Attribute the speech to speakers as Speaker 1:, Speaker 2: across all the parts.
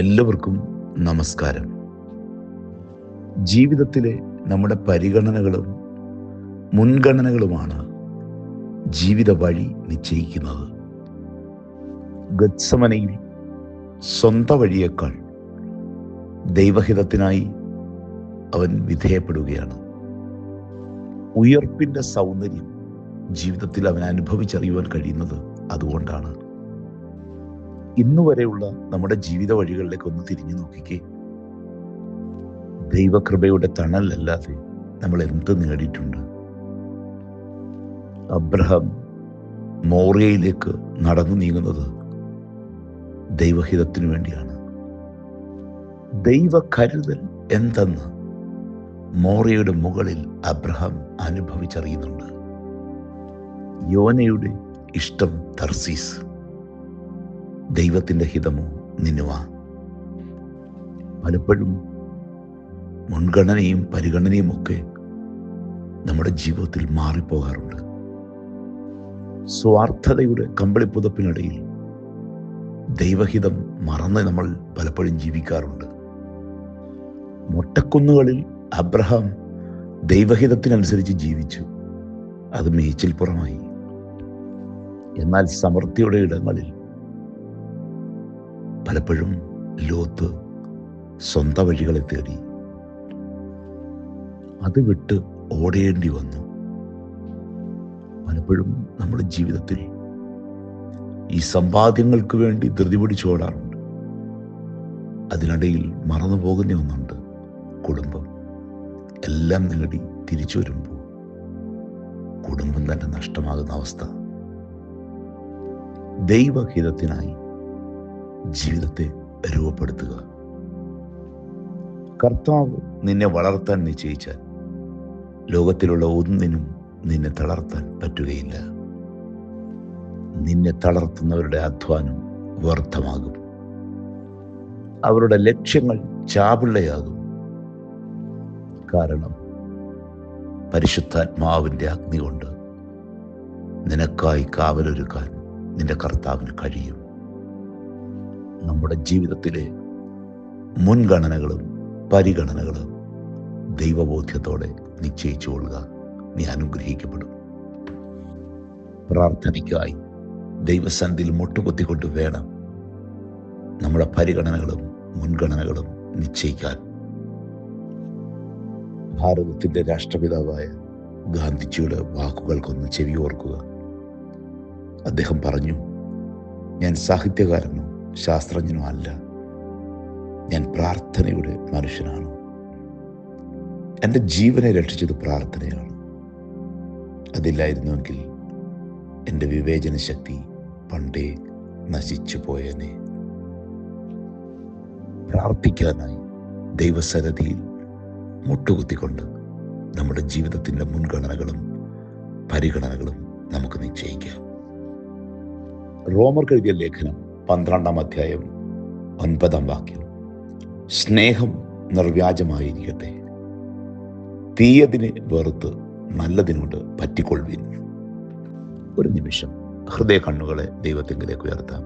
Speaker 1: എല്ലാവർക്കും നമസ്കാരം. ജീവിതത്തിലെ നമ്മുടെ പരിഗണനകളും മുൻഗണനകളുമാണ് ജീവിത വഴി നിശ്ചയിക്കുന്നത്. ഗത്സമനയിൽ സ്വന്ത വഴിയേക്കാൾ ദൈവഹിതത്തിനായി അവൻ വിധേയപ്പെടുകയാണ്. ഉയർപ്പിന്റെ സൗന്ദര്യം ജീവിതത്തിൽ അവൻ അനുഭവിച്ചറിയുവാൻ കഴിയുന്നത് അതുകൊണ്ടാണ്. ഇന്നു വരെയുള്ള നമ്മുടെ ജീവിത വഴികളിലേക്ക് ഒന്ന് തിരിഞ്ഞു നോക്കിക്കേ. ദൈവകൃപയുടെ തണലല്ലാതെ നമ്മൾ എന്ത് നേടിയിട്ടുണ്ട്? അബ്രഹാം മോറിയയിലേക്ക് നടന്നു നീങ്ങുന്നത് ദൈവഹിതത്തിനു വേണ്ടിയാണ്. ദൈവ കരുതൽ എന്തെന്ന് മോറിയയുടെ മുകളിൽ അബ്രഹാം അനുഭവിച്ചറിയുന്നുണ്ട്. യോനയുടെ ഇഷ്ടം തർസീസ്. ദൈവത്തിന്റെ ഹിതമോ? നിന്നുവ പലപ്പോഴും മുൻഗണനയും പരിഗണനയും ഒക്കെ നമ്മുടെ ജീവിതത്തിൽ മാറിപ്പോകാറുണ്ട്. സ്വാർത്ഥതയുടെ കമ്പിളിപ്പുതപ്പിനിടയിൽ ദൈവഹിതം മറന്ന് നമ്മൾ പലപ്പോഴും ജീവിക്കാറുണ്ട്. മൊട്ടക്കുന്നുകളിൽ അബ്രഹാം ദൈവഹിതത്തിനനുസരിച്ച് ജീവിച്ചു. അത് മേച്ചിൽപ്പുറമായി. എന്നാൽ സമൃദ്ധിയുടെ ഇടങ്ങളിൽ പലപ്പോഴും ലോത്ത് സ്വന്തം വഴികളെ തേടി അത് വിട്ട് ഓടേണ്ടി വന്നു. പലപ്പോഴും നമ്മുടെ ജീവിതത്തിൽ ഈ സമ്പാദ്യങ്ങൾക്ക് വേണ്ടി ധൃതി പിടിച്ചോടാറുണ്ട് അതിനിടയിൽ മറന്നു പോകുന്ന ഒന്നുണ്ട് കുടുംബം. എല്ലാം നേടി തിരിച്ചു വരുമ്പോൾ കുടുംബം തന്നെ നഷ്ടമാകുന്ന അവസ്ഥ. ദൈവഹിതത്തിനായി ജീവിതത്തെ രൂപപ്പെടുത്തുക. കർത്താവ് നിന്നെ വളർത്താൻ നിശ്ചയിച്ചാൽ ലോകത്തിലുള്ള ഒന്നിനും നിന്നെ തളർത്താൻ പറ്റുകയില്ല. നിന്നെ തളർത്തുന്നവരുടെ അധ്വാനം വ്യർത്ഥമാകും. അവരുടെ ലക്ഷ്യങ്ങൾ ചാപിള്ളയാകും. കാരണം പരിശുദ്ധാത്മാവിന്റെ അഗ്നി കൊണ്ട് നിനക്കായി കാവലൊരുക്കാൻ നിന്റെ കർത്താവിന് കഴിയും. നമ്മുടെ ജീവിതത്തിലെ മുൻഗണനകളും പരിഗണനകളും ദൈവബോധ്യത്തോടെ നിശ്ചയിച്ചു കൊള്ളുക നീ അനുഗ്രഹിക്കപ്പെടും. പ്രാർത്ഥനയ്ക്കായി ദൈവസന്ധിയിൽ മുട്ടുകുത്തിക്കൊണ്ട് വേണം നമ്മുടെ പരിഗണനകളും മുൻഗണനകളും നിശ്ചയിക്കാൻ. ഭാരതത്തിന്റെ രാഷ്ട്രപിതാവായ ഗാന്ധിജിയുടെ വാക്കുകൾക്കൊന്ന് ചെവി ഓർക്കുക. അദ്ദേഹം പറഞ്ഞു ഞാൻ സാഹിത്യകാരനോ ശാസ്ത്രജ്ഞനോ അല്ല. ഞാൻ പ്രാർത്ഥനയുടെ മനുഷ്യനാണ്. എന്റെ ജീവനെ രക്ഷിച്ചത് പ്രാർത്ഥനയാണ്. അതില്ലായിരുന്നുവെങ്കിൽ എന്റെ വിവേചന ശക്തി പണ്ടേ നശിച്ചു പോയനെ. പ്രാർത്ഥിക്കാനായി ദൈവസരതിയിൽ മുട്ടുകുത്തിക്കൊണ്ട് നമ്മുടെ ജീവിതത്തിന്റെ മുൻഗണനകളും പരിഗണനകളും നമുക്ക് നിശ്ചയിക്കാം. റോമർ എഴുതിയ ലേഖനം പന്ത്രണ്ടാം അധ്യായം ഒൻപതാം വാക്യം. സ്നേഹം നിർവ്യാജമായിരിക്കട്ടെ. തീയതിനെ വെറുത്ത് നല്ലതിനോട് പറ്റിക്കൊള്ളുവിൻ. ഒരു നിമിഷം ഹൃദയ കണ്ണുകളെ ദൈവത്തിങ്കിലേക്ക് ഉയർത്താം.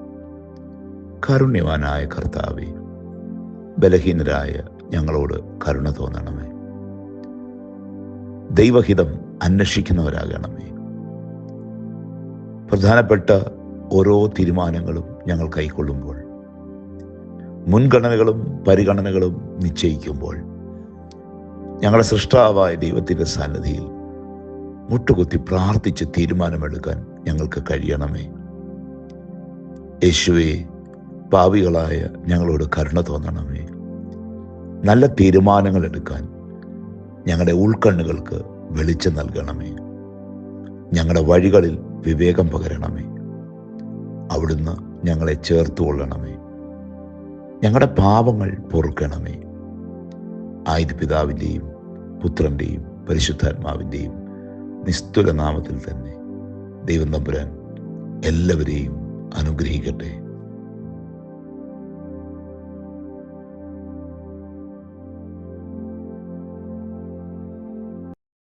Speaker 1: കാരുണ്യവാനായ കർത്താവെ ബലഹീനരായ ഞങ്ങളോട് കരുണ തോന്നണമേ. ദൈവഹിതം അന്വേഷിക്കുന്നവരാകണമേ. പ്രധാനപ്പെട്ട ഓരോ തീരുമാനങ്ങളും ഞങ്ങൾ കൈക്കൊള്ളുമ്പോൾ മുൻഗണനകളും പരിഗണനകളും നിശ്ചയിക്കുമ്പോൾ ഞങ്ങളുടെ സൃഷ്ടാവായ ദൈവത്തിന്റെ സന്നദ്ധിയിൽ മുട്ടുകുത്തി പ്രാർത്ഥിച്ച് തീരുമാനമെടുക്കാൻ ഞങ്ങൾക്ക് കഴിയണമേ. യേശുവെ പാവികളായ ഞങ്ങളോട് കരുണ തോന്നണമേ. നല്ല തീരുമാനങ്ങൾ എടുക്കാൻ ഞങ്ങളുടെ ഉൾക്കണ്ണുകൾക്ക് വെളിച്ചം നൽകണമേ. ഞങ്ങളുടെ വഴികളിൽ വിവേകം പകരണമേ. അവിടുന്ന് ഞങ്ങളെ ചേർത്ത് കൊള്ളണമേ ഞങ്ങളുടെ പാപങ്ങൾ പൊറുക്കണമേ. ആയത് പിതാവിന്റെയും പുത്രന്റെയും പരിശുദ്ധാത്മാവിന്റെയും നിസ്തുല നാമത്തിൽ തന്നെ ദൈവം തമ്പുരാൻ എല്ലാവരെയും അനുഗ്രഹിക്കട്ടെ.